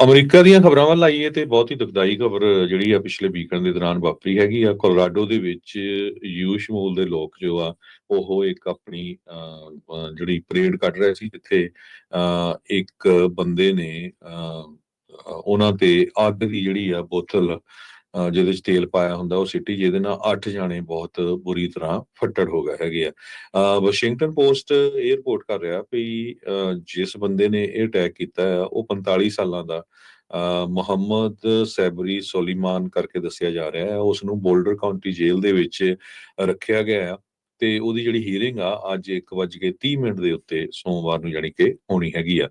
America ਦੀਆਂ ਖਬਰਾਂ ਵੱਲ ਆਈਏ ਤੇ ਬਹੁਤ ਹੀ ਦੁਖਦਾਈ ਖਬਰ ਜਿਹੜੀ ਆ ਪਿਛਲੇ ਵੀਕਐਂਡ ਦੇ ਦੌਰਾਨ ਵਾਪਰੀ ਹੈਗੀ ਆ। ਕੋਲੋਰਾਡੋ ਦੇ ਵਿੱਚ ਯੂਸ਼ ਮੂਲ ਦੇ ਲੋਕ ਜੋ ਆ ਉਹ ਇੱਕ ਆਪਣੀ ਅਹ, ਜਿਹੜੀ ਪਰੇਡ ਕੱਢ ਰਹੇ ਸੀ ਜਿੱਥੇ ਅਹ, ਇੱਕ ਬੰਦੇ ਨੇ ਅਹ, ਉਹਨਾਂ ਤੇ ਅੱਗ ਦੀ ਜਿਹੜੀ ਆ ਬੋਤਲ ਜਿਹਦੇ 'ਚ ਤੇਲ ਪਾਇਆ ਹੁੰਦਾ, ਉਹ ਸਿਟੀ, ਜਿਹਦੇ ਨਾਲ 8 ਜਾਣੇ ਬਹੁਤ ਬੁਰੀ ਤਰ੍ਹਾਂ ਫੱਟੜ ਹੋ ਗਏ ਹੈਗੇ ਆ। ਵਾਸ਼ਿੰਗਟਨ ਪੋਸਟ ਇਹ ਰਿਪੋਰਟ ਕਰ ਰਿਹਾ ਵੀ ਜਿਸ ਬੰਦੇ ਨੇ ਇਹ ਅਟੈਕ ਕੀਤਾ ਹੈ, ਉਹ 45 ਸਾਲਾਂ ਦਾ ਮੁਹੰਮਦ ਸੈਬਰੀ ਸੋਲੀਮਾਨ ਕਰਕੇ ਦੱਸਿਆ ਜਾ ਰਿਹਾ ਹੈ। ਉਸ ਨੂੰ ਬੋਲਡਰ ਕਾਉਂਟੀ ਜੇਲ੍ਹ ਦੇ ਵਿੱਚ ਰੱਖਿਆ ਗਿਆ ਹੈ। ਤੇ ਉਹਦੀ ਜਿਹੜੀ ਹੀਅਰਿੰਗ ਆ ਅੱਜ 1:30 ਮਿੰਟ ਦੇ ਉੱਤੇ ਸੋਮਵਾਰ ਨੂੰ ਜਾਣੀ ਕਿ ਹੋਣੀ ਹੈਗੀ ਆ।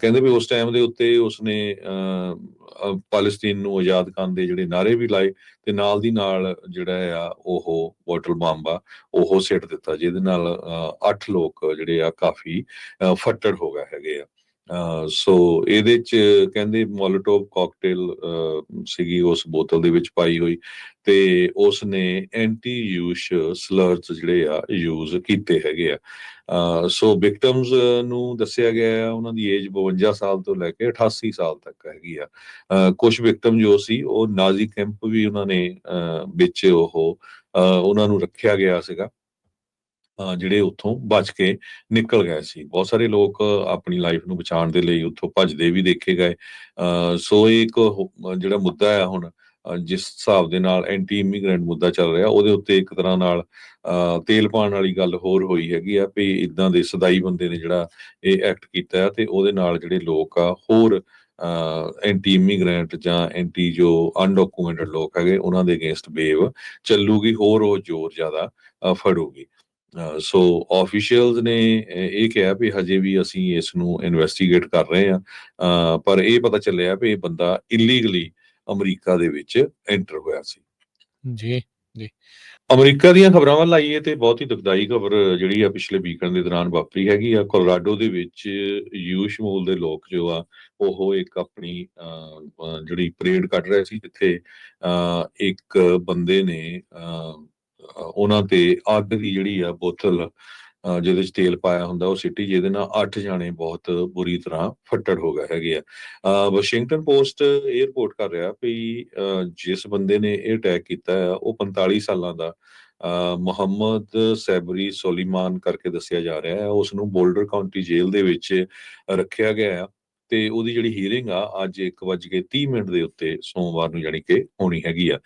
ਕਹਿੰਦੇ ਵੀ ਉਸ ਟਾਈਮ ਦੇ ਉੱਤੇ ਉਸਨੇ ਅਹ, ਪਾਲਸਤੀਨ ਨੂੰ ਆਜ਼ਾਦ ਕਰਨ ਦੇ ਜਿਹੜੇ ਨਾਰੇ ਵੀ ਲਾਏ ਤੇ ਨਾਲ ਦੀ ਨਾਲ ਜਿਹੜਾ ਆ ਉਹ ਬੋਟਲ ਬੰਬ ਆ ਉਹ ਸਿੱਟ ਦਿੱਤਾ ਜਿਹਦੇ ਨਾਲ 8 ਲੋਕ ਜਿਹੜੇ ਆ ਕਾਫੀ ਫੱਟੜ ਹੋ ਗਏ ਹੈਗੇ ਆ। ਸੋ ਇਹਦੇ ਚ ਕਹਿੰਦੇ ਮੋਲੋਟੋਵ ਕਾਕਟੇਲ ਸੀਗੀ ਉਸ ਬੋਤਲ ਦੇ ਵਿੱਚ ਪਾਈ ਹੋਈ ਤੇ ਉਸ ਨੇ ਐਂਟੀ ਯੂਸ਼ ਸਲਰਸ ਜਿਹੜੇ ਆ ਯੂਜ਼ ਕੀਤੇ ਹੈਗੇ ਆ। ਸੋ ਵਿਕਟਮਸ ਨੂੰ ਦੱਸਿਆ ਗਿਆ ਆ ਉਹਨਾਂ ਦੀ ਏਜ 52 ਸਾਲ ਤੋਂ ਲੈ ਕੇ 88 ਸਾਲ ਤੱਕ ਹੈਗੀ ਆ। ਕੁਝ ਵਿਕਟਮ ਜੋ ਸੀ ਉਹ ਨਾਜ਼ੀ ਕੈਂਪ ਵੀ ਉਹਨਾਂ ਨੇ ਅਹ, ਵਿੱਚ ਉਹ ਅਹ, ਉਹਨਾਂ ਨੂੰ ਰੱਖਿਆ ਗਿਆ ਸੀਗਾ। ਜਿਹੜੇ ਉੱਥੋਂ ਬਚ ਕੇ ਨਿਕਲ ਗਏ ਸੀ। ਬਹੁਤ ਸਾਰੇ ਲੋਕ ਆਪਣੀ ਲਾਈਫ ਨੂੰ ਬਚਾਉਣ ਦੇ ਲਈ ਉੱਥੋਂ ਭੱਜਦੇ ਵੀ ਦੇਖੇ ਗਏ। ਸੋ ਇਹ ਇੱਕ ਜਿਹੜਾ ਮੁੱਦਾ ਹੈ ਹੁਣ ਜਿਸ ਹਿਸਾਬ ਦੇ ਨਾਲ ਐਂਟੀ ਇਮੀਗ੍ਰੈਂਟ ਮੁੱਦਾ ਚੱਲ ਰਿਹਾ, ਉਹਦੇ ਉੱਤੇ ਇੱਕ ਤਰ੍ਹਾਂ ਨਾਲ, ਅਹ ਤੇਲ ਪਾਉਣ ਵਾਲੀ ਗੱਲ ਹੋਰ ਹੋਈ ਹੈਗੀ ਆ ਵੀ ਇਦਾਂ ਦੇ ਸਦਾਈ ਬੰਦੇ ਨੇ ਜਿਹੜਾ ਇਹ ਐਕਟ ਕੀਤਾ ਹੈ ਤੇ ਉਹਦੇ ਨਾਲ ਜਿਹੜੇ ਲੋਕ ਆ, ਹੋਰ ਐਂਟੀ ਇਮੀਗ੍ਰੈਂਟ ਜਾਂ ਐਂਟੀ ਜੋ ਅਨਡਾਕੂਮੈਂਟਡ ਲੋਕ ਹੈਗੇ, ਉਹਨਾਂ ਦੇ ਅਗੇਂਸਟ ਵੇਵ ਚੱਲੂਗੀ, ਹੋਰ ਉਹ ਜ਼ੋਰ ਜ਼ਿਆਦਾ ਫੜੂਗੀ। ਸੋ ਆਫੀਸ਼ੀਅਲਸ ਨੇ ਇਹ ਕਿਹਾ ਵੀ ਹਜੇ ਵੀ ਅਸੀਂ ਇਸ ਨੂੰ ਇਨਵੈਸਟੀਗੇਟ ਕਰ ਰਹੇ ਹਾਂ ਪਰ ਇਹ ਪਤਾ ਚੱਲਿਆ ਵੀ ਇਹ ਬੰਦਾ ਇਲੀਗਲੀ ਅਮਰੀਕਾ ਦੇ ਵਿੱਚ ਐਂਟਰ ਹੋਇਆ ਸੀ। ਜੀ ਜੀ। ਅਮਰੀਕਾ ਦੀਆਂ ਖਬਰਾਂ ਵੱਲ ਆਈਏ ਤੇ ਬਹੁਤ ਹੀ ਦੁਖਦਾਈ ਖਬਰ ਜਿਹੜੀ ਆ ਪਿਛਲੇ ਵੀਕਐਂਡ ਦੇ ਦੌਰਾਨ ਵਾਪਰੀ ਹੈਗੀ ਆ। ਕੋਲੋਰਾਡੋ ਦੇ ਵਿੱਚ ਯੂਸ਼ ਮੂਲ ਦੇ ਲੋਕ ਜੋ ਆ ਉਹ ਇੱਕ ਆਪਣੀ ਜਿਹੜੀ ਪਰੇਡ ਕੱਢ ਰਹੇ ਸੀ ਜਿੱਥੇ ਇੱਕ ਬੰਦੇ ਨੇ ਉਹਨਾਂ ਤੇ ਅੱਗ ਦੀ ਜਿਹੜੀ ਆ ਬੋਤਲ ਜਿਹਦੇ ਵਿੱਚ ਤੇਲ ਪਾਇਆ ਹੁੰਦਾ ਉਹ ਸਿੱਟੀ ਜਿਹਦੇ ਨਾਲ 8 ਜਾਣੇ ਬਹੁਤ ਬੁਰੀ ਤਰ੍ਹਾਂ ਫੱਟੜ ਹੋ ਗਏ ਹੈਗੇ ਆ। ਵਾਸ਼ਿੰਗਟਨ ਪੋਸਟ ਇਹ ਰਿਪੋਰਟ ਕਰ ਰਿਹਾ ਵੀ ਅਹ, ਜਿਸ ਬੰਦੇ ਨੇ ਇਹ ਅਟੈਕ ਕੀਤਾ ਹੈ ਉਹ 45 ਸਾਲਾਂ ਦਾ ਅਹ, ਮੁਹੰਮਦ ਸੈਬਰੀ ਸੋਲੀਮਾਨ ਕਰਕੇ ਦੱਸਿਆ ਜਾ ਰਿਹਾ ਹੈ ਉਸ ਨੂੰ ਬੋਲਡਰ ਕਾਉਂਟੀ ਜੇਲ੍ਹ ਦੇ ਵਿੱਚ ਰੱਖਿਆ ਗਿਆ ਹੈ ਤੇ ਉਹਦੀ ਜਿਹੜੀ ਹੀਅਰਿੰਗ ਆ ਅੱਜ 1:30 ਮਿੰਟ ਦੇ ਉੱਤੇ ਸੋਮਵਾਰ ਨੂੰ ਜਾਣੀ ਕਿ ਹੋਣੀ ਹੈਗੀ ਆ।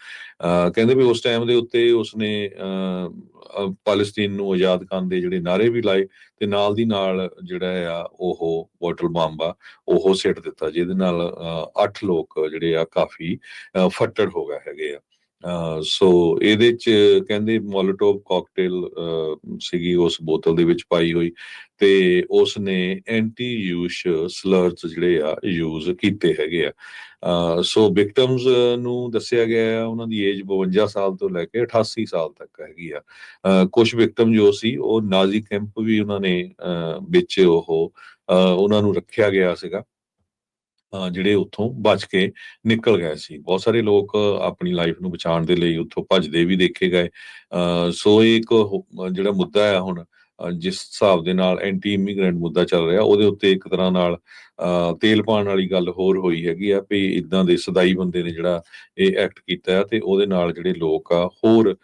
ਕਹਿੰਦੇ ਵੀ ਉਸ ਟਾਈਮ ਦੇ ਉੱਤੇ ਉਸਨੇ ਅਹ, ਪਾਲਸਤੀਨ ਨੂੰ ਆਜ਼ਾਦ ਕਰਨ ਦੇ ਜਿਹੜੇ ਨਾਰੇ ਵੀ ਲਾਏ ਤੇ ਨਾਲ ਦੀ ਨਾਲ ਜਿਹੜਾ ਆ ਉਹ ਬੋਟਲ ਬੰਬ ਆ ਉਹ ਸਿੱਟ ਦਿੱਤਾ ਜਿਹਦੇ ਨਾਲ 8 ਲੋਕ ਜਿਹੜੇ ਆ ਕਾਫੀ ਫੱਟੜ ਹੋ ਗਏ ਹੈਗੇ ਆ। ਸੋ ਇਹਦੇ ਚ ਕਹਿੰਦੇ ਮੋਲੋਟੋਵ ਕਾਕਟੇਲ ਸੀਗੀ ਉਸ ਬੋਤਲ ਦੇ ਵਿੱਚ ਪਾਈ ਹੋਈ ਤੇ ਉਸ ਨੇ ਐਂਟੀ ਯੂਸ਼ ਸਲਰਸ ਜਿਹੜੇ ਆ ਯੂਜ਼ ਕੀਤੇ ਹੈਗੇ ਆ। ਸੋ ਵਿਕਟਮਸ ਨੂੰ ਦੱਸਿਆ ਗਿਆ ਆ ਉਹਨਾਂ ਦੀ ਏਜ 52 ਸਾਲ ਤੋਂ ਲੈ ਕੇ 88 ਸਾਲ ਤੱਕ ਹੈਗੀ ਆ। ਕੁਝ ਵਿਕਟਮ ਜੋ ਸੀ ਉਹ ਨਾਜ਼ੀ ਕੈਂਪ ਵੀ ਉਹਨਾਂ ਨੇ ਅਹ, ਵਿੱਚ ਉਹ ਅਹ, ਉਹਨਾਂ ਨੂੰ ਰੱਖਿਆ ਗਿਆ ਸੀਗਾ। ਜਿਹੜੇ ਉੱਥੋਂ ਬਚ ਕੇ ਨਿਕਲ ਗਏ ਸੀ। ਬਹੁਤ ਸਾਰੇ ਲੋਕ ਆਪਣੀ ਲਾਈਫ ਨੂੰ ਬਚਾਉਣ ਦੇ ਲਈ ਉੱਥੋਂ ਭੱਜਦੇ ਵੀ ਦੇਖੇ ਗਏ। ਸੋ ਇਹ ਇੱਕ ਜਿਹੜਾ ਮੁੱਦਾ ਹੈ ਹੁਣ ਜਿਸ ਹਿਸਾਬ ਦੇ ਨਾਲ ਐਂਟੀ ਇਮੀਗ੍ਰੈਂਟ ਮੁੱਦਾ ਚੱਲ ਰਿਹਾ, ਉਹਦੇ ਉੱਤੇ ਇੱਕ ਤਰ੍ਹਾਂ ਨਾਲ ਤੇਲ ਪਾਉਣ ਵਾਲੀ ਗੱਲ ਹੋਰ ਹੋਈ ਹੈਗੀ ਆ ਵੀ ਇਦਾਂ ਦੇ ਸਦਾਈ ਬੰਦੇ ਨੇ ਜਿਹੜਾ ਇਹ ਐਕਟ ਕੀਤਾ ਹੈ ਤੇ ਉਹਦੇ ਨਾਲ ਜਿਹੜੇ ਲੋਕ ਆ, ਹੋਰ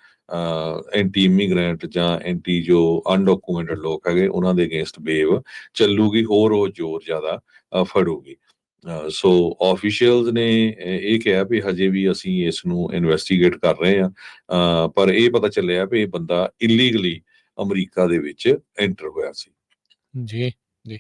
ਐਂਟੀ ਇਮੀਗ੍ਰੈਂਟ ਜਾਂ ਐਂਟੀ ਜੋ ਅਨਡਾਕੂਮੈਂਟਡ ਲੋਕ ਹੈਗੇ, ਉਹਨਾਂ ਦੇ ਅਗੇਂਸਟ ਵੇਵ ਚੱਲੂਗੀ, ਹੋਰ ਉਹ ਜ਼ੋਰ ਜ਼ਿਆਦਾ ਫੜੂਗੀ। ਸੋ ਆਫੀਸ਼ੀਅਲਸ ਨੇ ਇਹ ਕਿਹਾ ਵੀ ਹਜੇ ਵੀ ਅਸੀਂ ਇਸ ਨੂੰ ਇਨਵੈਸਟੀਗੇਟ ਕਰ ਰਹੇ ਹਾਂ ਪਰ ਇਹ ਪਤਾ ਚੱਲਿਆ ਵੀ ਇਹ ਬੰਦਾ ਇਲੀਗਲੀ ਅਮਰੀਕਾ ਦੇ ਵਿੱਚ ਐਂਟਰ ਹੋਇਆ ਸੀ। ਜੀ ਜੀ।